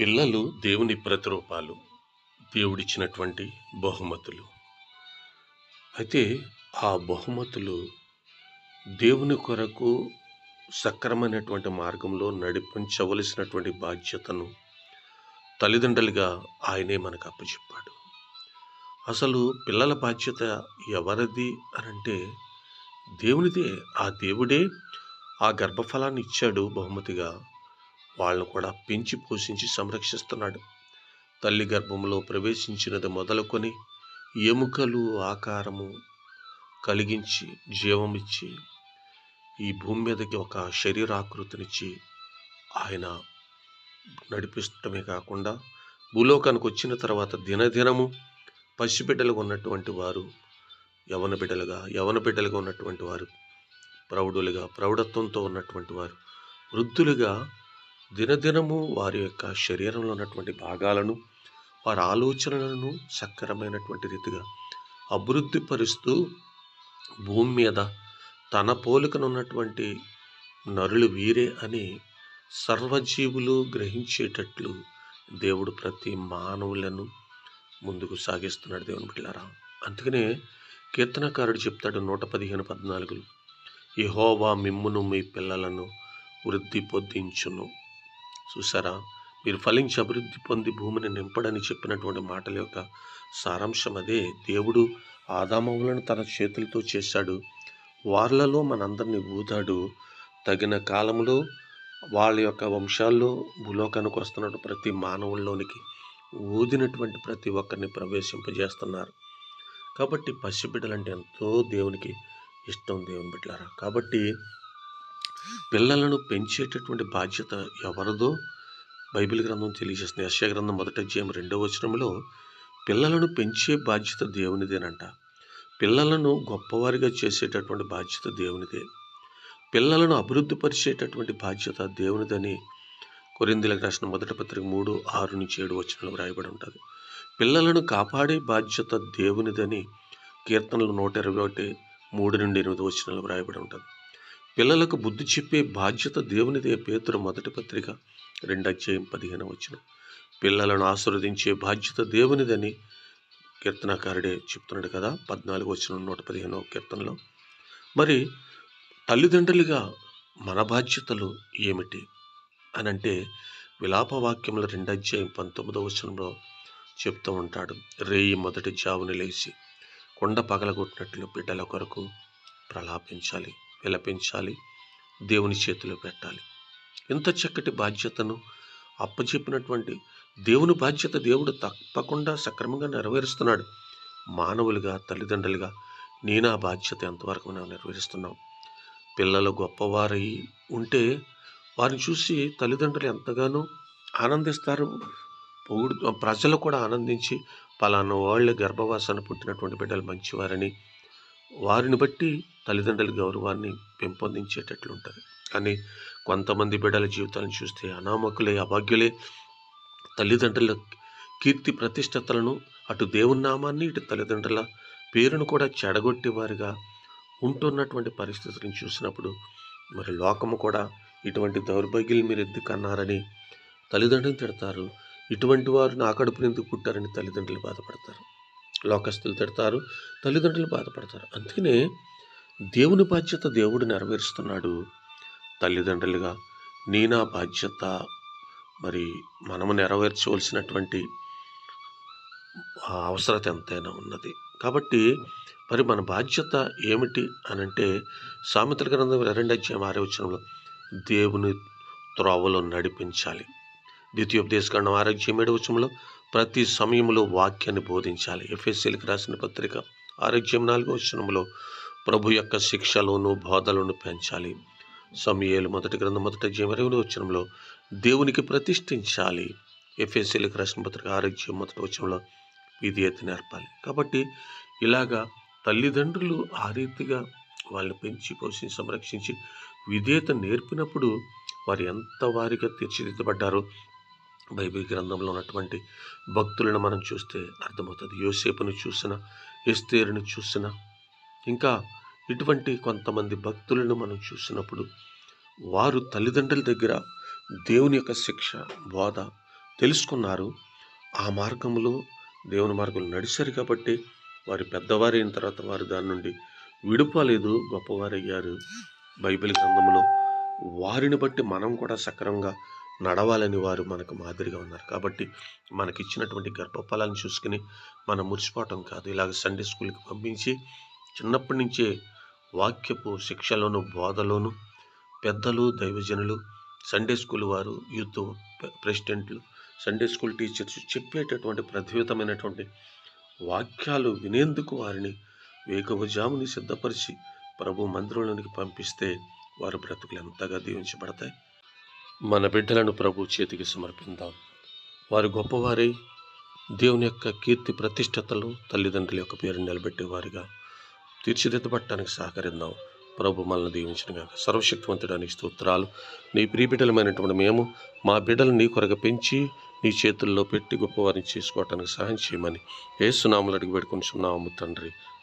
పిల్లలు దేవుని ప్రతిరూపాలు దేవుడిచ్చినటువంటి బహుమతులు. అయితే ఆ బహుమతులు దేవుని కొరకు సక్రమైనటువంటి మార్గంలో నడిపించవలసినటువంటి బాధ్యతను తల్లిదండ్రులుగా ఆయనే మనకు అప్పచెప్పాడు. అసలు పిల్లల బాధ్యత ఎవరిది అని అంటే దేవునిదే. ఆ దేవుడే ఆ గర్భఫలాన్ని ఇచ్చాడు బహుమతిగా. వాళ్ళను కూడా పెంచి పోషించి సంరక్షిస్తున్నాడు. తల్లి గర్భంలో ప్రవేశించినది మొదలుకొని ఎముకలు ఆకారము కలిగించి జీవమిచ్చి ఈ భూమి మీదకి ఒక శరీరాకృతినిచ్చి ఆయన నడిపిస్తమే కాకుండా భూలోకానికి వచ్చిన తర్వాత దినదినము పసిబిడ్డలుగా ఉన్నటువంటి వారు యవన బిడ్డలుగా యవన బిడ్డలుగా ఉన్నటువంటి వారు ప్రౌఢులుగా ప్రౌఢత్వంతో ఉన్నటువంటి వారు వృద్ధులుగా దినదినము వారి యొక్క శరీరంలో ఉన్నటువంటి భాగాలను వారి ఆలోచనలను సక్రమైనటువంటి రీతిగా అభివృద్ధి పరుస్తూ భూమి మీద తన పోలికను ఉన్నటువంటి నరులు వీరే అని సర్వజీవులు గ్రహించేటట్లు దేవుడు ప్రతి మానవులను ముందుకు సాగిస్తున్నాడు దేవుని బిడ్డారా అందుకనే కీర్తనకారుడు చెప్తాడు నూట పదిహేను పద్నాలుగులు యహోవా మిమ్మును మీ పిల్లలను వృద్ధి పొందించును. చూసారా మీరు ఫలించి అభివృద్ధి పొంది భూమిని నింపడని చెప్పినటువంటి మాటల యొక్క సారాంశం అదే. దేవుడు ఆదామవులను తన చేతులతో చేశాడు. వార్లలో మనందరినీ ఊదాడు. తగిన కాలంలో వాళ్ళ యొక్క వంశాల్లో భూలోకానికి వస్తున్న ప్రతి మానవుల్లోనికి ఊదినటువంటి ప్రతి ఒక్కరిని ప్రవేశింపజేస్తున్నారు. కాబట్టి పసిబిడ్డలంటే ఎంతో దేవునికి ఇష్టం దేవుని బిడ్డలారా. కాబట్టి పిల్లలను పెంచేటటువంటి బాధ్యత ఎవరిదో బైబిల్ గ్రంథం తెలియజేస్తుంది. యశ్యా గ్రంథం మొదట అధ్యాయం రెండవ వచనంలో పిల్లలను పెంచే బాధ్యత దేవునిదేనంట. పిల్లలను గొప్పవారిగా చేసేటటువంటి బాధ్యత దేవునిదే. పిల్లలను అభివృద్ధి పరిచేటటువంటి బాధ్యత దేవునిదని కొరిందులకు రాసిన మొదటి పత్రిక మూడు ఆరు నుంచి ఏడు వచనంలో వ్రాయబడి ఉంటుంది. పిల్లలను కాపాడే బాధ్యత దేవునిదని కీర్తనలు నూట ఇరవై ఒకటి మూడు నుండి ఎనిమిది వచనాలు వ్రాయబడి ఉంటుంది. పిల్లలకు బుద్ధి చెప్పే బాధ్యత దేవునిదే. పేతురు మొదటి పత్రిక రెండు అధ్యాయం పదిహేను వచ్చిన పిల్లలను ఆశీర్వదించే బాధ్యత దేవునిదని కీర్తనకారుడే చెప్తున్నాడు కదా. పద్నాలుగు వచ్చిన నూట పదిహేనో కీర్తనలో. మరి తల్లిదండ్రులుగా మన బాధ్యతలు ఏమిటి? అని అంటే విలాపవాక్యముల రెండధ్యాయం పంతొమ్మిదవ వచనంలో చెప్తూ ఉంటాడు. రేయి మొదటి జావుని లేచి కొండ పగలగొట్టినట్లు బిడ్డల కొరకు ప్రలాపించాలి. విలపించాలి దేవుని చేతిలో పెట్టాలి. ఇంత చక్కటి బాధ్యతను అప్పచెప్పినటువంటి దేవుని బాధ్యత దేవుడు తప్పకుండా సక్రమంగా నెరవేరుస్తున్నాడు. మానవులుగా తల్లిదండ్రులుగా నేను ఆ బాధ్యత ఎంతవరకు మనం నెరవేరుస్తున్నాం? పిల్లలు గొప్పవారై ఉంటే వారిని చూసి తల్లిదండ్రులు ఎంతగానో ఆనందిస్తారు. పొగుడు ప్రజలు కూడా ఆనందించి పలానా వాళ్ళ గర్భవాసాన్ని పుట్టినటువంటి బిడ్డలు మంచివారని వారిని బట్టి తల్లిదండ్రుల గౌరవాన్ని పెంపొందించేటట్లుంటుంది. కానీ కొంతమంది బిడ్డల జీవితాలను చూస్తే అనామకులే అభాగ్యులే. తల్లిదండ్రుల కీర్తి ప్రతిష్టతలను అటు దేవుని నామాన్ని ఇటు తల్లిదండ్రుల పేరును కూడా చెడగొట్టేవారుగా ఉంటున్నటువంటి పరిస్థితులను చూసినప్పుడు మరి లోకము కూడా ఇటువంటి దౌర్భాగ్యులు మీరు ఎందుకు అన్నారని తల్లిదండ్రులు తిడతారు. ఇటువంటి వారు నా కడుపుని ఎందుకు పుట్టారని తల్లిదండ్రులు బాధపడతారు. లోకస్తులు తిడతారు తల్లిదండ్రులు బాధపడతారు. అందుకనే దేవుని బాధ్యత దేవుడు నెరవేరుస్తున్నాడు. తల్లిదండ్రులుగా నీ నా బాధ్యత మరి మనము నెరవేర్చవలసినటువంటి ఆ అవసరత ఎంతైనా ఉన్నది. కాబట్టి మరి మన బాధ్యత ఏమిటి అని అంటే సామెతల గ్రంథం రెండు అధ్యాయం ఆరే వచనంలో దేవుని త్రోవలో నడిపించాలి. ద్వితీయోపదేశకాండం ఆరోగ్యం ఏడు ప్రతి సమయంలో వాక్యాన్ని బోధించాలి. ఎఫ్ఎస్సీలకు రాసిన పత్రిక ఆరోగ్యం నాలుగో వచనంలో ప్రభు యొక్క శిక్షలోను బోధలను పెంచాలి. సమయాలు మొదటి గ్రంథం మొదటి అధ్యాయం ఇరవై వచనంలో దేవునికి ప్రతిష్ఠించాలి. ఎఫ్ఎస్సీలకు రాసిన పత్రిక ఆరోగ్యం మొదటి వచనంలో విధేయత నేర్పాలి. కాబట్టి ఇలాగా తల్లిదండ్రులు ఆ రీతిగా వాళ్ళని పెంచి పోషించి సంరక్షించి విధేయత నేర్పినప్పుడు వారు ఎంత వారిగా తీర్చిదిద్దబడ్డారో బైబిల్ గ్రంథంలో ఉన్నటువంటి భక్తులను మనం చూస్తే అర్థమవుతుంది. యోసేపును చూసిన ఎస్తేరుని చూసిన ఇంకా ఇటువంటి కొంతమంది భక్తులను మనం చూసినప్పుడు వారు తల్లిదండ్రుల దగ్గర దేవుని యొక్క శిక్ష బోధ తెలుసుకున్నారు. ఆ మార్గంలో దేవుని మార్గంలో నడిచారు కాబట్టి వారి పెద్దవారైన తర్వాత వారు దాని నుండి విడిపోలేదు గొప్పవారయ్యారు. బైబిల్ గ్రంథంలో వారిని బట్టి మనం కూడా సక్రమంగా నడవాలని వారు మనకు మాదిరిగా ఉన్నారు. కాబట్టి మనకి ఇచ్చినటువంటి గర్భఫలాన్ని చూసుకుని మనం మురిసిపోవటం కాదు. ఇలాగ సండే స్కూల్కి పంపించి చిన్నప్పటి నుంచే వాక్యపు శిక్షలోను బోధలోను పెద్దలు దైవజనులు సండే స్కూల్ వారు యూత్ ప్రెసిడెంట్లు సండే స్కూల్ టీచర్స్ చెప్పేటటువంటి ప్రతివితమైనటువంటి వాక్యాలు వినేందుకు వారిని వేగవజాముని సిద్ధపరిచి ప్రభు మందిరంలోనికి పంపిస్తే వారి బ్రతుకులు ఎంతగా దీవించబడతాయి. మన బిడ్డలను ప్రభు చేతికి సమర్పిద్దాం. వారు గొప్పవారై దేవుని యొక్క కీర్తి ప్రతిష్టతలు తల్లిదండ్రుల యొక్క పేరు నిలబెట్టేవారిగా. తీర్చిదిద్దబట్టడానికి సహకరిద్దాం. ప్రభు మనల్ని దీవించిన గాక సర్వశక్తివంతుడానికి స్తోత్రాలు నీ ప్రియబిడ్డలమైనటువంటి మేము మా బిడ్డలు నీ కొరకు పెంచి నీ చేతుల్లో పెట్టి గొప్పవారిని చేసుకోవటానికి సహాయం చేయమని. ఏసునాములు అడిగి పెట్టుకుని తండ్రి.